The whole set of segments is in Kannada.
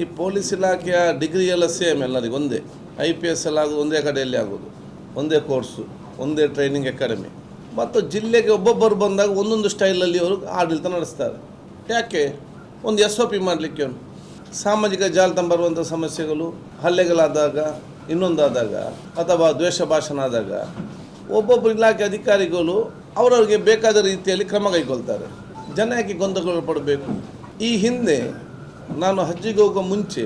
ಈ ಪೊಲೀಸ್ ಇಲಾಖೆಯ ಡಿಗ್ರಿ ಎಲ್ಲ ಸೇಮ್, ಎಲ್ಲರಿಗೂ ಒಂದೇ. ಐ ಪಿ ಎಸ್ ಎಲ್ಲ ಆಗೋದು, ಒಂದೇ ಕಡೆಯಲ್ಲಿ ಆಗೋದು. ಒಂದೇ ಕೋರ್ಸು, ಒಂದೇ ಟ್ರೈನಿಂಗ್ ಅಕಾಡೆಮಿ ಮತ್ತು ಜಿಲ್ಲೆಗೆ ಒಬ್ಬೊಬ್ಬರು ಬಂದಾಗ ಒಂದೊಂದು ಸ್ಟೈಲಲ್ಲಿ ಅವರು ಆಡಳಿತ ನಡೆಸ್ತಾರೆ. ಯಾಕೆ? ಒಂದು ಎಸ್ ಒ ಪಿ ಮಾಡಲಿಕ್ಕೆ ಸಾಮಾಜಿಕ ಜಾಲತಾಣ ಬರುವಂಥ ಸಮಸ್ಯೆಗಳು, ಹಲ್ಲೆಗಳಾದಾಗ, ಇನ್ನೊಂದಾದಾಗ, ಅಥವಾ ದ್ವೇಷ ಭಾಷಣ ಆದಾಗ, ಒಬ್ಬೊಬ್ಬರು ಇಲಾಖೆ ಅಧಿಕಾರಿಗಳು ಅವರವರಿಗೆ ಬೇಕಾದ ರೀತಿಯಲ್ಲಿ ಕ್ರಮ ಕೈಗೊಳ್ತಾರೆ. ಜನ ಯಾಕೆ ಗೊಂದಲಗಳು ಪಡಬೇಕು ಈ ಹಿಂದೆ ನಾನು ಹಜ್ಜಿಗೆ ಹೋಗೋ ಮುಂಚೆ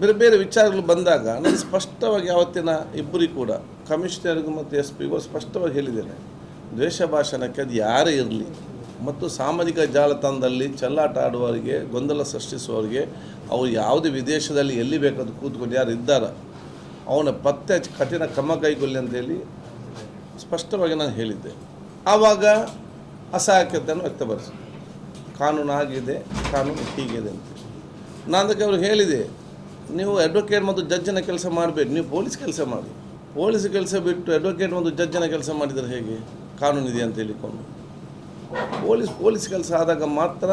ಬೇರೆ ಬೇರೆ ವಿಚಾರಗಳು ಬಂದಾಗ ನಾನು ಸ್ಪಷ್ಟವಾಗಿ ಆವತ್ತಿನ ಇಬ್ಬರಿಗೂ ಕೂಡ ಕಮಿಷನರ್ಗೂ ಮತ್ತು ಎಸ್ ಪಿಗೂ ಸ್ಪಷ್ಟವಾಗಿ ಹೇಳಿದ್ದೇನೆ. ದ್ವೇಷ ಭಾಷಣಕ್ಕೆ ಅದು ಯಾರೇ ಇರಲಿ ಮತ್ತು ಸಾಮಾಜಿಕ ಜಾಲತಾಣದಲ್ಲಿ ಚಲ್ಲಾಟ ಆಡುವವರಿಗೆ, ಗೊಂದಲ ಸೃಷ್ಟಿಸುವವರಿಗೆ, ಅವರು ಯಾವುದೇ ವಿದೇಶದಲ್ಲಿ ಎಲ್ಲಿ ಬೇಕಾದ್ರೂ ಕೂತ್ಕೊಂಡು ಯಾರು ಇದ್ದಾರ, ಅವನ ಪತ್ತೆ ಕಠಿಣ ಕ್ರಮ ಕೈಗೊಳ್ಳಿ ಅಂತೇಳಿ ಸ್ಪಷ್ಟವಾಗಿ ನಾನು ಹೇಳಿದ್ದೆ. ಆವಾಗ ಅಸಹಾಯಕತೆಯನ್ನು ವ್ಯಕ್ತಪಡಿಸಿ ಕಾನೂನು ಆಗಿದೆ ಕಾನೂನು ಹೀಗಿದೆ ಅಂತ ನಾನು ಅದಕ್ಕೆ ಅವ್ರಿಗೆ ಹೇಳಿದೆ, ನೀವು ಅಡ್ವೊಕೇಟ್ ಮತ್ತು ಜಡ್ಜನ ಕೆಲಸ ಮಾಡಬೇಡಿ ನೀವು ಪೊಲೀಸ್ ಕೆಲಸ ಮಾಡಿ. ಪೊಲೀಸ್ ಕೆಲಸ ಬಿಟ್ಟು ಅಡ್ವೊಕೇಟ್ ಮತ್ತು ಜಡ್ಜನ ಕೆಲಸ ಮಾಡಿದರೆ ಹೇಗೆ? ಕಾನೂನಿದೆ ಅಂತ ಹೇಳಿಕೊಂಡು. ಪೊಲೀಸ್ ಪೊಲೀಸ್ ಕೆಲಸ ಆದಾಗ ಮಾತ್ರ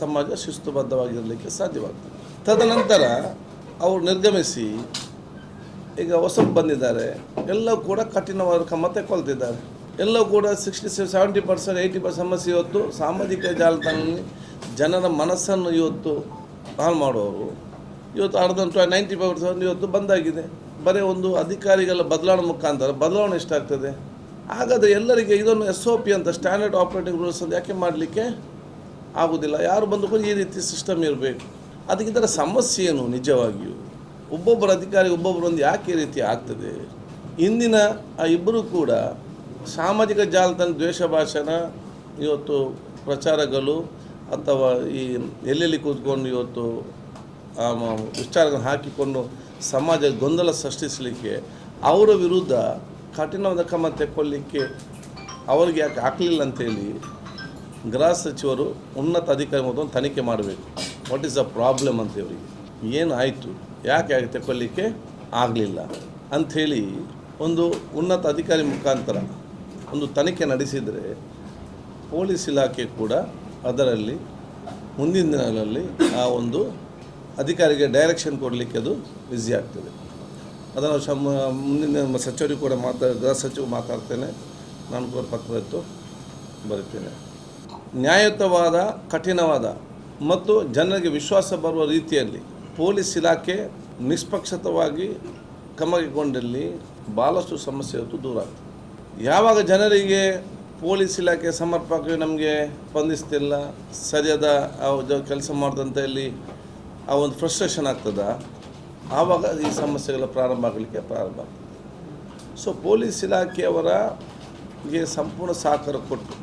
ಸಮಾಜ ಶಿಸ್ತುಬದ್ಧವಾಗಿರಲಿಕ್ಕೆ ಸಾಧ್ಯವಾಗ್ತದೆ. ತದನಂತರ ಅವರು ನಿರ್ಗಮಿಸಿ, ಈಗ ಹೊಸಬ್ ಬಂದಿದ್ದಾರೆ. ಎಲ್ಲವೂ ಕೂಡ ಕಠಿಣವಾದ ಕ್ರಮ ಕೊಲ್ತಿದ್ದಾರೆ. ಎಲ್ಲವೂ ಕೂಡ sixty seventy percent eighty percent ಸಮಸ್ಯೆ ಇವತ್ತು. ಸಾಮಾಜಿಕ ಜಾಲತಾಣದಲ್ಲಿ ಜನರ ಮನಸ್ಸನ್ನು ಇವತ್ತು ಹಾಳು ಮಾಡುವವರು ಇವತ್ತು ಅರ್ಧ ನೈಂಟಿ ಪರ್ಸೆಂಟ್ ಇವತ್ತು ಬಂದಾಗಿದೆ. ಬರೀ ಒಂದು ಅಧಿಕಾರಿಗಳ ಬದಲಾವಣೆ ಮುಖಾಂತರ ಬದಲಾವಣೆ ಎಷ್ಟಾಗ್ತದೆ ಹಾಗಾದರೆ ಎಲ್ಲರಿಗೆ ಇದನ್ನು ಎಸ್ ಒ ಪಿ ಅಂತ ಸ್ಟ್ಯಾಂಡರ್ಡ್ ಆಪರೇಟಿಂಗ್ ರೂಲ್ಸ್ ಅಂತ ಯಾಕೆ ಮಾಡಲಿಕ್ಕೆ ಆಗೋದಿಲ್ಲ? ಯಾರು ಬಂದು ಈ ರೀತಿ ಸಿಸ್ಟಮ್ ಇರಬೇಕು. ಅದಕ್ಕೆ ಇದರ ಸಮಸ್ಯೆ ಏನು ನಿಜವಾಗಿಯೂ? ಒಬ್ಬೊಬ್ಬರ ಅಧಿಕಾರಿ ಒಬ್ಬೊಬ್ಬರು ಒಂದು ಯಾಕೆ ಈ ರೀತಿ ಆಗ್ತದೆ? ಇಂದಿನ ಆ ಇಬ್ಬರು ಕೂಡ ಸಾಮಾಜಿಕ ಜಾಲತಾಣ ದ್ವೇಷ ಭಾಷಣ, ಇವತ್ತು ಪ್ರಚಾರಗಳು ಅಥವಾ ಈ ಎಲ್ಲೆಲ್ಲಿ ಕೂತ್ಕೊಂಡು ಇವತ್ತು ಆ ವಿಚಾರಗಳನ್ನು ಹಾಕಿಕೊಂಡು ಸಮಾಜ ಗೊಂದಲ ಸೃಷ್ಟಿಸಲಿಕ್ಕೆ ಅವರ ವಿರುದ್ಧ ಕಠಿಣವಾದ ಕ್ರಮ ತೆಕ್ಕೊಳ್ಳಿಕ್ಕೆ ಅವ್ರಿಗೆ ಯಾಕೆ ಹಾಕಲಿಲ್ಲ ಅಂತೇಳಿ ಗೃಹ ಸಚಿವರು ಉನ್ನತ ಅಧಿಕಾರಿ ಮೊದಲು ತನಿಖೆ ಮಾಡಬೇಕು. ವಾಟ್ ಈಸ್ ದ ಪ್ರಾಬ್ಲಮ್ ಅಂತ ಇವರಿಗೆ ಏನು ಆಯಿತು? ಯಾಕೆ ಯಾಕೆ ತೆಕ್ಕೊಳ್ಳಿಕ್ಕೆ ಆಗಲಿಲ್ಲ? ಅಂಥೇಳಿ ಒಂದು ಉನ್ನತ ಅಧಿಕಾರಿ ಮುಖಾಂತರ ಒಂದು ತನಿಖೆ ನಡೆಸಿದರೆ ಪೊಲೀಸ್ ಇಲಾಖೆ ಕೂಡ ಅದರಲ್ಲಿ, ಮುಂದಿನ ದಿನಗಳಲ್ಲಿ ಆ ಒಂದು ಅಧಿಕಾರಿಗೆ ಡೈರೆಕ್ಷನ್ ಕೊಡಲಿಕ್ಕೆ ಅದು ಈಸಿ ಆಗ್ತದೆ. ಅದನ್ನು ಶಮ, ಮುಂದಿನ ಸಚಿವರಿಗೂ ಕೂಡ ಮಾತಾ, ಗೃಹ ಸಚಿವ ಮಾತಾಡ್ತೇನೆ. ನಾನು ಕೂಡ ಪತ್ರ ಇತ್ತು ಬರುತ್ತೇನೆ ನ್ಯಾಯಯುತವಾದ, ಕಠಿಣವಾದ ಮತ್ತು ಜನರಿಗೆ ವಿಶ್ವಾಸ ಬರುವ ರೀತಿಯಲ್ಲಿ ಪೊಲೀಸ್ ಇಲಾಖೆ ನಿಷ್ಪಕ್ಷತವಾಗಿ ಕ್ರಮಗೊಂಡಲ್ಲಿ ಭಾಳಷ್ಟು ಸಮಸ್ಯೆ ಹೊತ್ತು ದೂರ ಆಗ್ತದೆ. ಯಾವಾಗ ಜನರಿಗೆ ಪೊಲೀಸ್ ಇಲಾಖೆ ಸಮರ್ಪಕವಾಗಿ ನಮಗೆ ಸ್ಪಂದಿಸ್ತಿಲ್ಲ ಸರಿಯಾದ ಕೆಲಸ ಮಾಡಿದಂಥ ಇಲ್ಲಿ ಆ ಒಂದು ಫ್ರಸ್ಟ್ರೇಷನ್ ಆಗ್ತದ. ಆವಾಗ ಈ ಸಮಸ್ಯೆಗಳ ಪ್ರಾರಂಭ ಆಗಲಿಕ್ಕೆ ಪ್ರಾರಂಭ ಆಗ್ತದೆ. ಸೊ ಪೊಲೀಸ್ ಇಲಾಖೆಯವರಿಗೆ ಸಂಪೂರ್ಣ ಸಹಕಾರ ಕೊಟ್ಟು,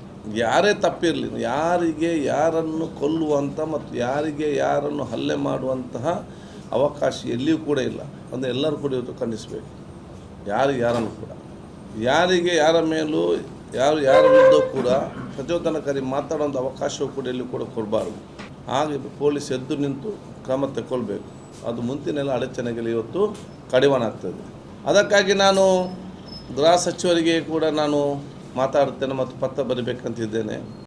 ಯಾರೇ ತಪ್ಪಿರಲಿ, ಯಾರಿಗೆ ಯಾರನ್ನು ಕೊಲ್ಲುವಂಥ ಮತ್ತು ಯಾರಿಗೆ ಯಾರನ್ನು ಹಲ್ಲೆ ಮಾಡುವಂತಹ ಅವಕಾಶ ಎಲ್ಲಿಯೂ ಕೂಡ ಇಲ್ಲ. ಅಂದರೆ ಎಲ್ಲರೂ ಕೂಡ ಇವತ್ತು ಖಂಡಿಸಬೇಕು. ಯಾರಿಗೆ ಯಾರನ್ನು ಕೂಡ. ಯಾರಿಗೆ ಯಾರ ಮೇಲೂ ಯಾರು ಯಾರ ವಿರುದ್ಧ ಕೂಡ ಪ್ರಚೋದನಕಾರಿ ಮಾತಾಡುವಂಥ ಅವಕಾಶವೂ ಕೂಡ ಇಲ್ಲಿ ಕೂಡ ಕೊಡಬಾರ್ದು. ಹಾಗೆ ಪೊಲೀಸ್ ಎದ್ದು ನಿಂತು ಕ್ರಮ ತಗೊಳ್ಬೇಕು ಅದು ಮುಂತಿನೆಲ್ಲ ಅಡಚಣೆಗಳು ಇವತ್ತು ಕಡಿವಾಣ ಅದಕ್ಕಾಗಿ ನಾನು ಗೃಹ ಸಚಿವರಿಗೆ ಕೂಡ ನಾನು ಮಾತಾಡ್ತೇನೆ ಮತ್ತು ಪತ್ರ ಬರೀಬೇಕಂತಿದ್ದೇನೆ.